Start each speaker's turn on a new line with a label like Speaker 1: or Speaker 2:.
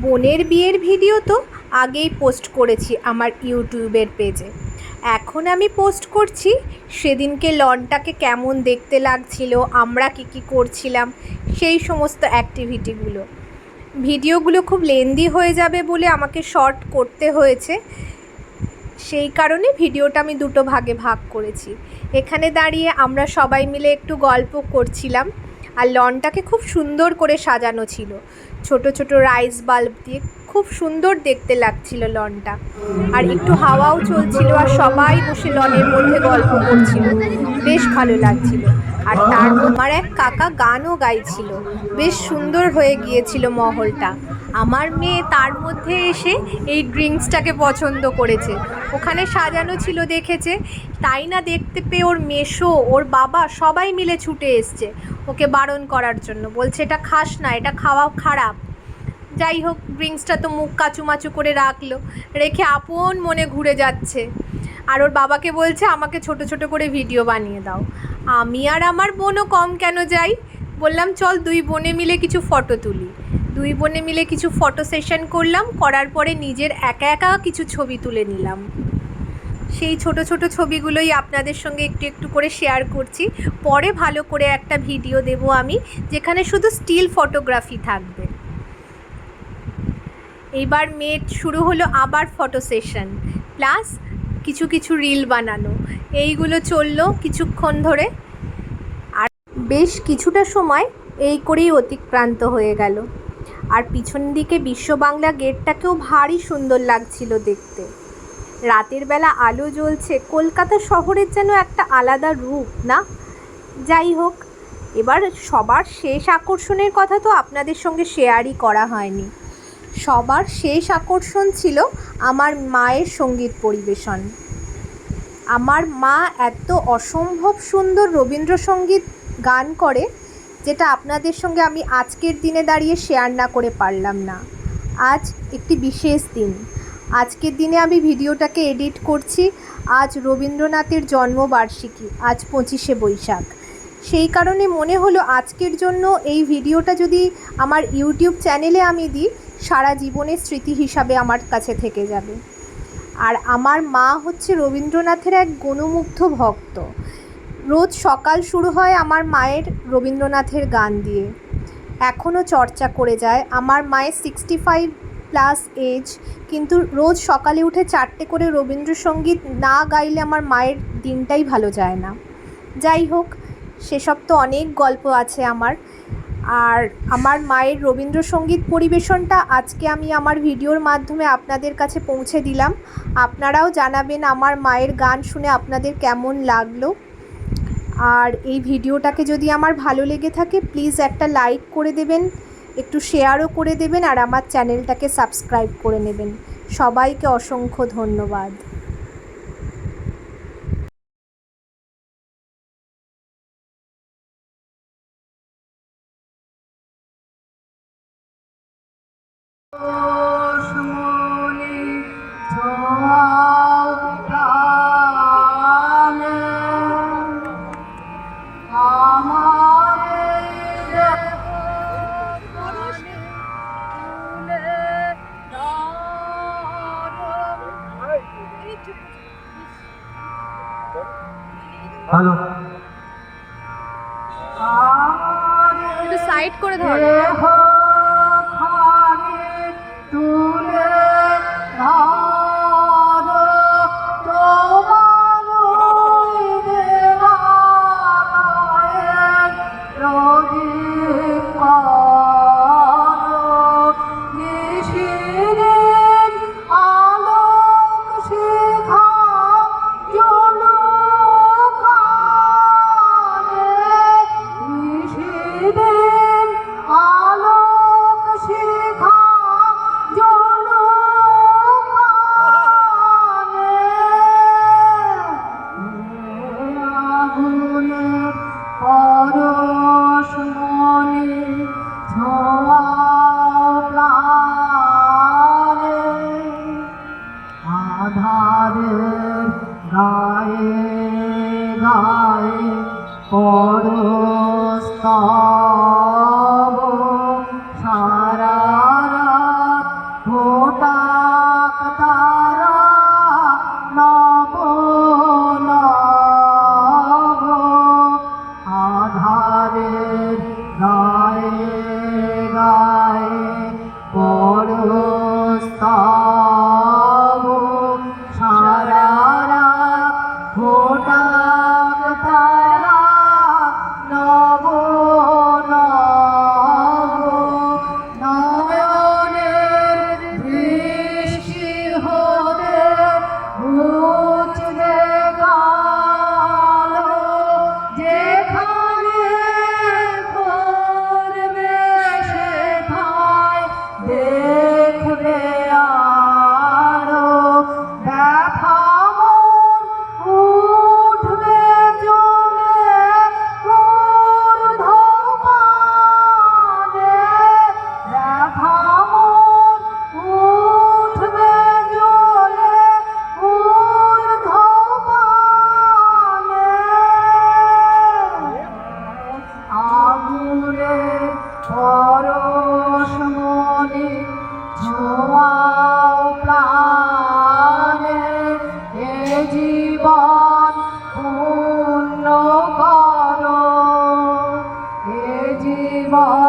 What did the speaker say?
Speaker 1: বোনের বিয়ের ভিডিও তো আগেই পোস্ট করেছি আমার ইউটিউবের পেজে। এখন আমি পোস্ট করছি, সেদিনকে লনটাকে কেমন দেখতে লাগছিল, আমরা কী কী করছিলাম, সেই সমস্ত অ্যাক্টিভিটিগুলো ভিডিওগুলো খুব লেন্দি হয়ে যাবে বলে আমাকে শর্ট করতে হয়েছে। সেই কারণে ভিডিওটা আমি দুটো ভাগে ভাগ করেছি। এখানে দাঁড়িয়ে আমরা সবাই মিলে একটু গল্প করছিলাম। আর লনটাকে খুব সুন্দর করে সাজানো ছিল। ছোট ছোট রাইস বাল্ব দিয়ে খুব সুন্দর দেখতে লাগছিল লনটা। আর একটু হাওয়াও চলছিল আর সবাই বসে লনের মধ্যে গল্প করছিল। বেশ ভালো লাগছিল। আর তার আমার এক কাকা গানও গাইছিল। বেশ সুন্দর হয়ে গিয়েছিল মহলটা। আমার মেয়ে তার মধ্যে এসে এই ড্রিঙ্কসটাকে পছন্দ করেছে। ওখানে সাজানো ছিল দেখেছে। তাই না দেখতে পেয়ে ওর মেশো ওর বাবা সবাই মিলে ছুটে এসছে ওকে বারণ করার জন্য। বলছে, এটা খাস না, এটা খাওয়া খারাপ। যাই হোক ড্রিঙ্কসটা তো মুখ কাচুমাচু করে রাখল। রেখে আপন মনে ঘুরে যাচ্ছে। আর ওর বাবাকে বলছে, আমাকে ছোট ছোট করে ভিডিও বানিয়ে দাও। আমি আর আমার বোনও কম কেন যাই? বললাম, চল দুই বোনে মিলে কিছু ফটো তুলি। দুই বোনে মিলে কিছু ফটো সেশন করলাম। করার পরে নিজের একা একা কিছু ছবি তুলে নিলাম। সেই ছোট ছোট ছবিগুলোই আপনাদের সঙ্গে একটু একটু করে শেয়ার করছি। পরে ভালো করে একটা ভিডিও দেব আমি, যেখানে শুধু স্টিল ফটোগ্রাফি থাকবে। এইবার মেট শুরু হলো আবার ফটো সেশন প্লাস কিছু কিছু রিল বানানো। এইগুলো চলল কিছুক্ষণ ধরে। আর বেশ কিছুটা সময় এই করেই অতিক্রান্ত হয়ে গেল। আর পিছন দিকে বিশ্ব বাংলা গেটটাকেও ভারী সুন্দর লাগছিল দেখতে। রাতের বেলা আলো জ্বলছে, কলকাতা শহরের যেন একটা আলাদা রূপ, না? যাই হোক, এবার সবার শেষ আকর্ষণের কথা তো আপনাদের সঙ্গে শেয়ারই করা হয়নি। সবার শেষ আকর্ষণ ছিল আমার মায়ের সংগীত পরিবেশন। আমার মা এত অসম্ভব সুন্দর রবীন্দ্রসঙ্গীত গান করে, যেটা আপনাদের সঙ্গে আমি আজকের দিনে দাঁড়িয়ে শেয়ার না করে পারলাম না। আজ একটি বিশেষ দিন। আজকের দিনে আমি ভিডিওটাকে এডিট করছি। আজ রবীন্দ্রনাথের জন্মবার্ষিকী, আজ পঁচিশে বৈশাখ। সেই কারণে মনে হলো আজকের জন্য এই ভিডিওটা যদি আমার ইউটিউব চ্যানেলে আমি দিই সারা জীবনের স্মৃতি হিসাবে আমার কাছে থেকে যাবে। আর আমার মা হচ্ছে রবীন্দ্রনাথের এক গণমুগ্ধ ভক্ত। রোজ সকাল শুরু হয় আমার মায়ের রবীন্দ্রনাথের গান দিয়ে। এখনও চর্চা করে যায়। আমার মায়ের সিক্সটি ফাইভ প্লাস এজ কিন্তু রোজ সকালে উঠে চারটে করে রবীন্দ্রসঙ্গীত না গাইলে আমার মায়ের দিনটাই ভালো যায় না। যাই হোক, সেসব তো অনেক গল্প আছে আমার। আর আমার মায়ের রবীন্দ্রসঙ্গীত পরিবেশনটা আজকে আমি আমার ভিডিওর মাধ্যমে আপনাদের কাছে পৌঁছে দিলাম। আপনারাও জানাবেন আমার মায়ের গান শুনে আপনাদের কেমন লাগল। আর এই ভিডিওটাকে যদি আমার ভালো লেগে থাকে প্লিজ একটা লাইক করে দেবেন, একটু শেয়ারও করে দেবেন, আর আমার চ্যানেলটাকে সাবস্ক্রাইব করে নেবেন। সবাইকে অসংখ্য ধন্যবাদ।
Speaker 2: হ্যালো
Speaker 1: একটু সাইড করে ধরো
Speaker 2: ধারের গায়ে গায়ে পরস্তাব। সারা রাত ফোটাক তারা নব নব। আধারের গায়ে গায়ে পরস্তাব। জীবন পূর্ণ কর। হে জীবন